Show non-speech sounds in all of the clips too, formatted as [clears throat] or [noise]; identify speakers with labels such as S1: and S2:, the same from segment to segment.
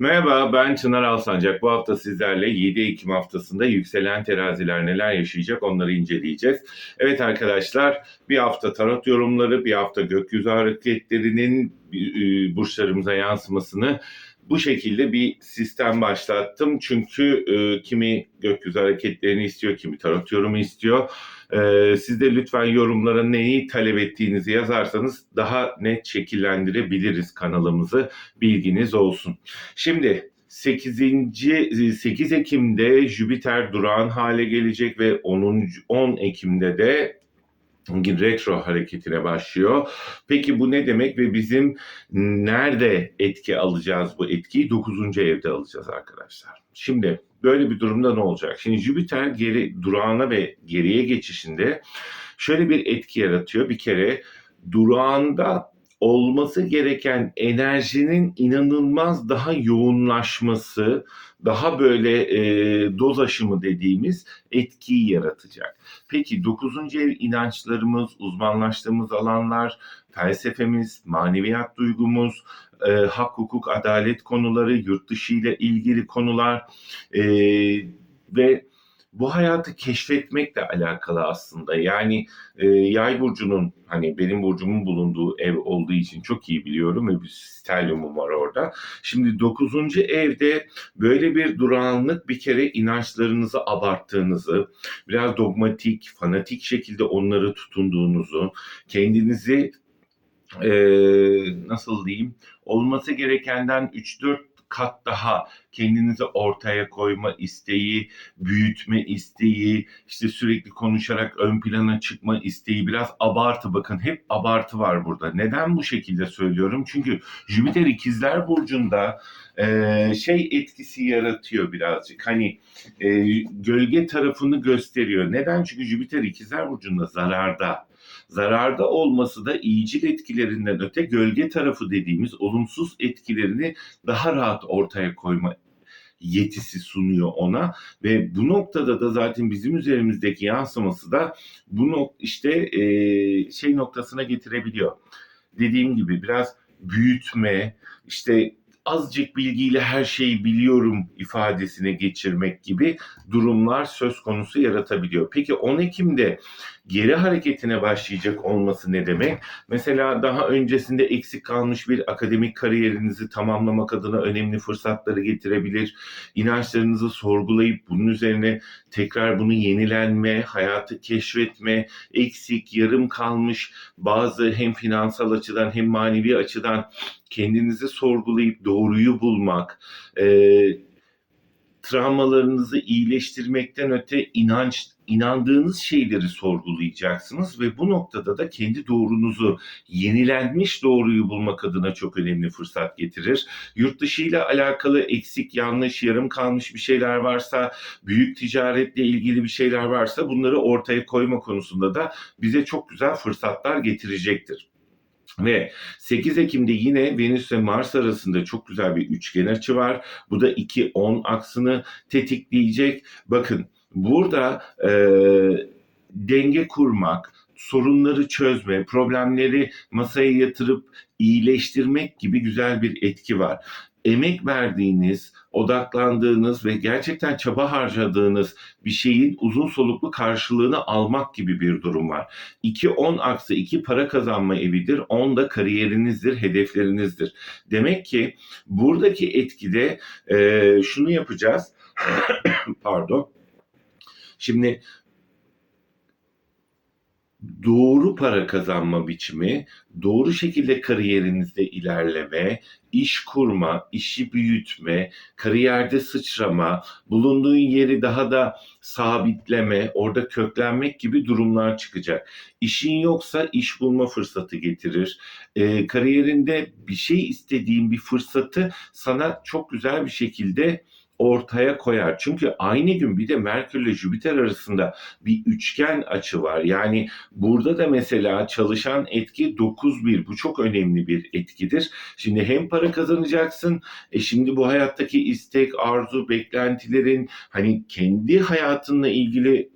S1: Merhaba ben Çınar Alsancak. Bu hafta sizlerle 7 Ekim haftasında yükselen teraziler neler yaşayacak onları inceleyeceğiz. Evet arkadaşlar bir hafta tarot yorumları, bir hafta gökyüzü hareketlerinin e, burçlarımıza yansımasını bu şekilde bir sistem başlattım. Çünkü e, kimi gökyüzü hareketlerini istiyor, kimi tarot yorumu istiyor. E, siz de lütfen yorumlara neyi talep ettiğinizi yazarsanız daha net şekillendirebiliriz kanalımızı. Bilginiz olsun. Şimdi 8. 8 Ekim'de Jüpiter durağan hale gelecek ve 10. 10 Ekim'de de retro hareketine başlıyor. Peki bu ne demek ve bizim nerede etki alacağız bu etkiyi? 9. evde alacağız arkadaşlar. Şimdi böyle bir durumda ne olacak? Şimdi Jüpiter geri durağına ve geriye geçişinde şöyle bir etki yaratıyor. Bir kere durağında olması gereken enerjinin inanılmaz daha yoğunlaşması, daha böyle e, doz aşımı dediğimiz etkiyi yaratacak. Peki 9. ev inançlarımız, uzmanlaştığımız alanlar, felsefemiz, maneviyat duygumuz, e, hak, hukuk, adalet konuları, yurt dışı ile ilgili konular e, ve bu hayatı keşfetmekle alakalı aslında. Yani e, yay burcunun hani benim burcumun bulunduğu ev olduğu için çok iyi biliyorum ve bir stelyumum var orada. Şimdi 9. evde böyle bir durağanlık bir kere inançlarınızı abarttığınızı, biraz dogmatik, fanatik şekilde onları tutunduğunuzu, kendinizi e, nasıl diyeyim olması gerekenden 3-4 kat daha kendinizi ortaya koyma isteği, büyütme isteği, işte sürekli konuşarak ön plana çıkma isteği, biraz abartı bakın hep abartı var burada. Neden bu şekilde söylüyorum? Çünkü Jüpiter ikizler burcunda e, şey etkisi yaratıyor birazcık. Hani e, gölge tarafını gösteriyor. Neden? Çünkü Jüpiter ikizler burcunda zararda zararda olması da iyicil etkilerinden öte gölge tarafı dediğimiz olumsuz etkilerini daha rahat ortaya koyma yetisi sunuyor ona ve bu noktada da zaten bizim üzerimizdeki yansıması da bunu işte e, şey noktasına getirebiliyor. Dediğim gibi biraz büyütme, işte azıcık bilgiyle her şeyi biliyorum ifadesine geçirmek gibi durumlar söz konusu yaratabiliyor. Peki 10 Ekim'de geri hareketine başlayacak olması ne demek? Mesela daha öncesinde eksik kalmış bir akademik kariyerinizi tamamlamak adına önemli fırsatları getirebilir. İnançlarınızı sorgulayıp bunun üzerine tekrar bunu yenilenme, hayatı keşfetme, eksik, yarım kalmış bazı hem finansal açıdan hem manevi açıdan kendinizi sorgulayıp doğruyu bulmak, e, travmalarınızı iyileştirmekten öte inanç inandığınız şeyleri sorgulayacaksınız ve bu noktada da kendi doğrunuzu yenilenmiş doğruyu bulmak adına çok önemli fırsat getirir. Yurt dışı ile alakalı eksik, yanlış, yarım kalmış bir şeyler varsa, büyük ticaretle ilgili bir şeyler varsa bunları ortaya koyma konusunda da bize çok güzel fırsatlar getirecektir. Ve 8 Ekim'de yine Venüs ve Mars arasında çok güzel bir üçgen açı var. Bu da 2-10 aksını tetikleyecek. Bakın burada e, denge kurmak, sorunları çözme, problemleri masaya yatırıp iyileştirmek gibi güzel bir etki var emek verdiğiniz, odaklandığınız ve gerçekten çaba harcadığınız bir şeyin uzun soluklu karşılığını almak gibi bir durum var. 2-10 aksı 2 para kazanma evidir, 10 da kariyerinizdir, hedeflerinizdir. Demek ki buradaki etkide e, şunu yapacağız. [clears throat] Pardon. Şimdi doğru para kazanma biçimi, doğru şekilde kariyerinizde ilerleme, iş kurma, işi büyütme, kariyerde sıçrama, bulunduğun yeri daha da sabitleme, orada köklenmek gibi durumlar çıkacak. İşin yoksa iş bulma fırsatı getirir. E, kariyerinde bir şey istediğin bir fırsatı sana çok güzel bir şekilde ortaya koyar. Çünkü aynı gün bir de Merkür ile Jüpiter arasında bir üçgen açı var. Yani burada da mesela çalışan etki 9-1. Bu çok önemli bir etkidir. Şimdi hem para kazanacaksın. E şimdi bu hayattaki istek, arzu, beklentilerin hani kendi hayatınla ilgili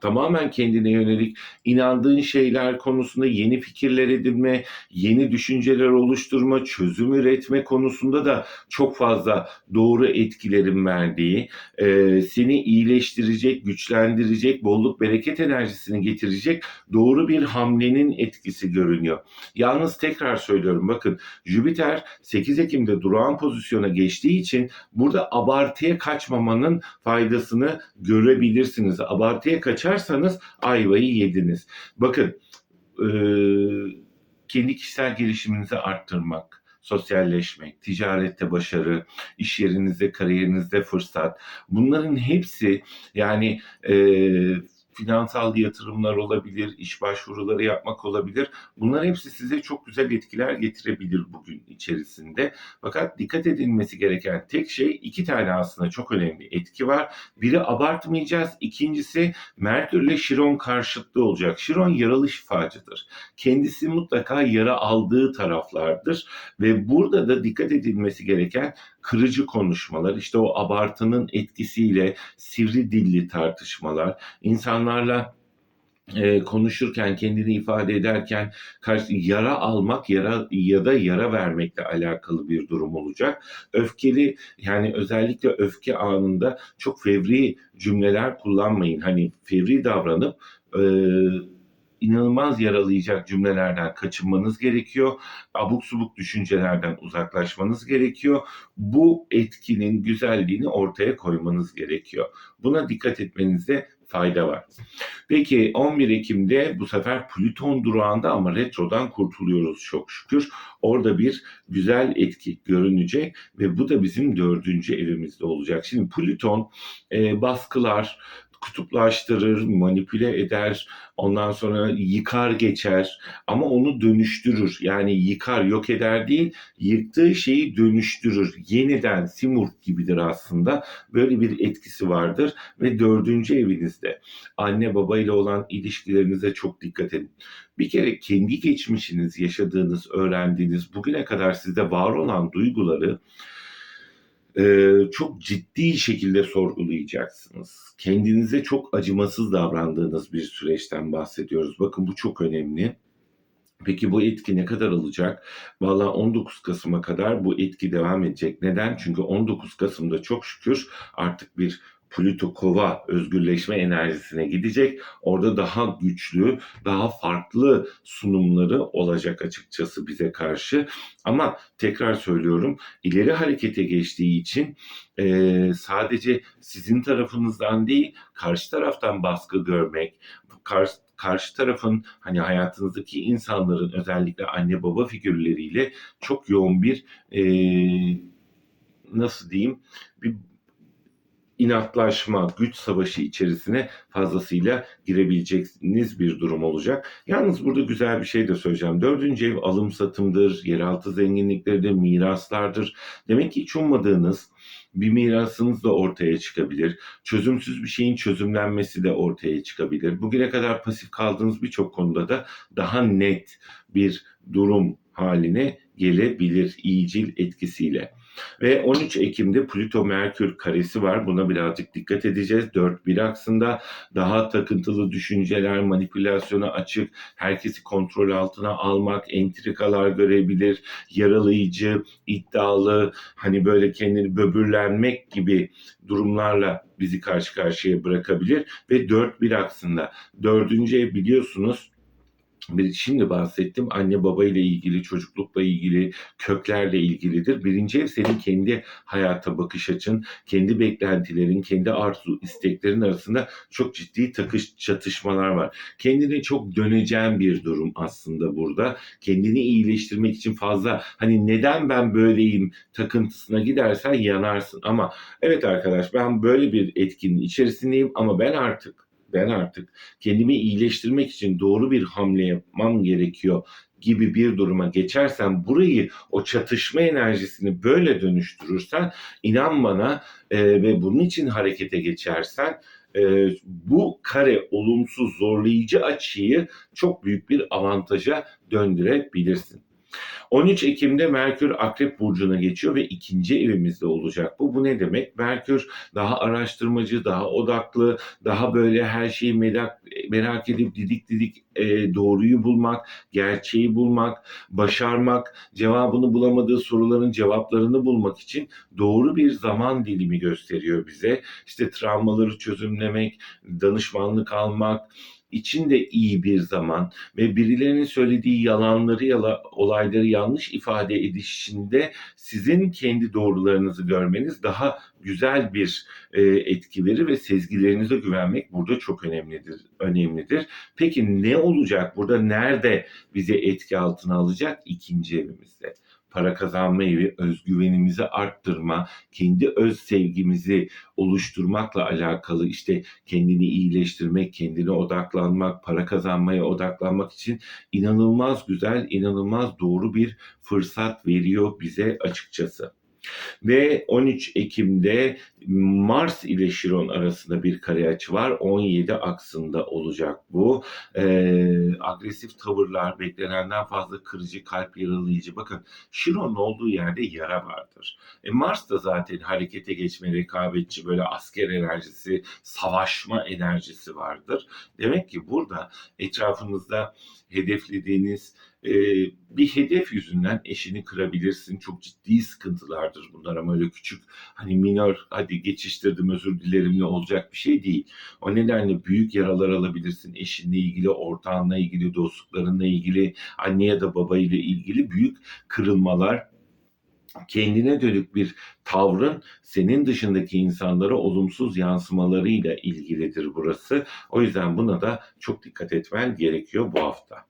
S1: tamamen kendine yönelik inandığın şeyler konusunda yeni fikirler edinme, yeni düşünceler oluşturma, çözüm üretme konusunda da çok fazla doğru etkilerin verdiği, e, seni iyileştirecek, güçlendirecek, bolluk bereket enerjisini getirecek doğru bir hamlenin etkisi görünüyor. Yalnız tekrar söylüyorum bakın Jüpiter 8 Ekim'de durağan pozisyona geçtiği için burada abartıya kaçmamanın faydasını görebilirsiniz. Abartıya kaçarsanız ayvayı yediniz. Bakın e, kendi kişisel gelişiminizi arttırmak, sosyalleşmek, ticarette başarı, iş yerinizde, kariyerinizde fırsat. Bunların hepsi yani e, finansal yatırımlar olabilir, iş başvuruları yapmak olabilir. Bunlar hepsi size çok güzel etkiler getirebilir bugün içerisinde. Fakat dikkat edilmesi gereken tek şey iki tane aslında çok önemli etki var. Biri abartmayacağız. İkincisi Merkür ile Şiron karşıtlı olacak. Şiron yaralı şifacıdır. Kendisi mutlaka yara aldığı taraflardır ve burada da dikkat edilmesi gereken kırıcı konuşmalar, işte o abartının etkisiyle sivri dilli tartışmalar, insanlarla e, konuşurken, kendini ifade ederken karşı yara almak yara ya da yara vermekle alakalı bir durum olacak. Öfkeli yani özellikle öfke anında çok fevri cümleler kullanmayın. Hani fevri davranıp e, inanılmaz yaralayacak cümlelerden kaçınmanız gerekiyor. Abuk subuk düşüncelerden uzaklaşmanız gerekiyor. Bu etkinin güzelliğini ortaya koymanız gerekiyor. Buna dikkat etmenizde fayda var. Peki 11 Ekim'de bu sefer Plüton durağında ama retrodan kurtuluyoruz çok şükür. Orada bir güzel etki görünecek ve bu da bizim dördüncü evimizde olacak. Şimdi Plüton e, baskılar, kutuplaştırır, manipüle eder, ondan sonra yıkar geçer ama onu dönüştürür. Yani yıkar, yok eder değil, yıktığı şeyi dönüştürür. Yeniden Simurg gibidir aslında. Böyle bir etkisi vardır ve dördüncü evinizde anne baba ile olan ilişkilerinize çok dikkat edin. Bir kere kendi geçmişiniz, yaşadığınız, öğrendiğiniz, bugüne kadar sizde var olan duyguları e, çok ciddi şekilde sorgulayacaksınız. Kendinize çok acımasız davrandığınız bir süreçten bahsediyoruz. Bakın bu çok önemli. Peki bu etki ne kadar alacak? Valla 19 Kasım'a kadar bu etki devam edecek. Neden? Çünkü 19 Kasım'da çok şükür artık bir Plüto Kova özgürleşme enerjisine gidecek. Orada daha güçlü, daha farklı sunumları olacak açıkçası bize karşı. Ama tekrar söylüyorum ileri harekete geçtiği için e, sadece sizin tarafınızdan değil karşı taraftan baskı görmek, karşı karşı tarafın hani hayatınızdaki insanların özellikle anne baba figürleriyle çok yoğun bir e, nasıl diyeyim bir inatlaşma, güç savaşı içerisine fazlasıyla girebileceğiniz bir durum olacak. Yalnız burada güzel bir şey de söyleyeceğim. Dördüncü ev alım satımdır, yeraltı zenginlikleridir, miraslardır. Demek ki hiç ummadığınız bir mirasınız da ortaya çıkabilir. Çözümsüz bir şeyin çözümlenmesi de ortaya çıkabilir. Bugüne kadar pasif kaldığınız birçok konuda da daha net bir durum haline gelebilir iyicil etkisiyle. Ve 13 Ekim'de Plüto Merkür karesi var. Buna birazcık dikkat edeceğiz. 4-1 aksında daha takıntılı düşünceler, manipülasyona açık, herkesi kontrol altına almak, entrikalar görebilir, yaralayıcı, iddialı, hani böyle kendini böbürlenmek gibi durumlarla bizi karşı karşıya bırakabilir ve 4-1 aksında. Dördüncü ev biliyorsunuz şimdi bahsettim anne baba ile ilgili, çocuklukla ilgili, köklerle ilgilidir. Birinci ev senin kendi hayata bakış açın, kendi beklentilerin, kendi arzu isteklerin arasında çok ciddi takış çatışmalar var. Kendine çok döneceğin bir durum aslında burada. Kendini iyileştirmek için fazla hani neden ben böyleyim takıntısına gidersen yanarsın. Ama evet arkadaş ben böyle bir etkinin içerisindeyim ama ben artık ben artık kendimi iyileştirmek için doğru bir hamle yapmam gerekiyor gibi bir duruma geçersen burayı o çatışma enerjisini böyle dönüştürürsen inan bana e, ve bunun için harekete geçersen e, bu kare olumsuz zorlayıcı açıyı çok büyük bir avantaja döndürebilirsin. 13 Ekim'de Merkür Akrep Burcu'na geçiyor ve ikinci evimizde olacak bu. Bu ne demek? Merkür daha araştırmacı, daha odaklı, daha böyle her şeyi merak, merak edip didik didik e, doğruyu bulmak, gerçeği bulmak, başarmak, cevabını bulamadığı soruların cevaplarını bulmak için doğru bir zaman dilimi gösteriyor bize. İşte travmaları çözümlemek, danışmanlık almak, için de iyi bir zaman ve birilerinin söylediği yalanları ya olayları yanlış ifade edişinde sizin kendi doğrularınızı görmeniz daha güzel bir e, etki verir ve sezgilerinize güvenmek burada çok önemlidir. Önemlidir. Peki ne olacak burada? Nerede bizi etki altına alacak? İkinci evimizde para kazanma evi, özgüvenimizi arttırma, kendi öz sevgimizi oluşturmakla alakalı işte kendini iyileştirmek, kendine odaklanmak, para kazanmaya odaklanmak için inanılmaz güzel, inanılmaz doğru bir fırsat veriyor bize açıkçası. Ve 13 Ekim'de Mars ile Şiron arasında bir kare açı var. 17 aksında olacak bu. Ee, agresif tavırlar, beklenenden fazla kırıcı, kalp yaralayıcı. Bakın Şiron'un olduğu yerde yara vardır. E, Mars da zaten harekete geçme, rekabetçi, böyle asker enerjisi, savaşma enerjisi vardır. Demek ki burada etrafınızda hedeflediğiniz e, bir hedef yüzünden eşini kırabilirsin. Çok ciddi sıkıntılardır bunlar ama öyle küçük hani minor hadi geçiştirdim özür dilerim ne olacak bir şey değil. O nedenle büyük yaralar alabilirsin. Eşinle ilgili, ortağınla ilgili, dostluklarınla ilgili, anne ya da baba ile ilgili büyük kırılmalar kendine dönük bir tavrın senin dışındaki insanlara olumsuz yansımalarıyla ilgilidir burası. O yüzden buna da çok dikkat etmen gerekiyor bu hafta.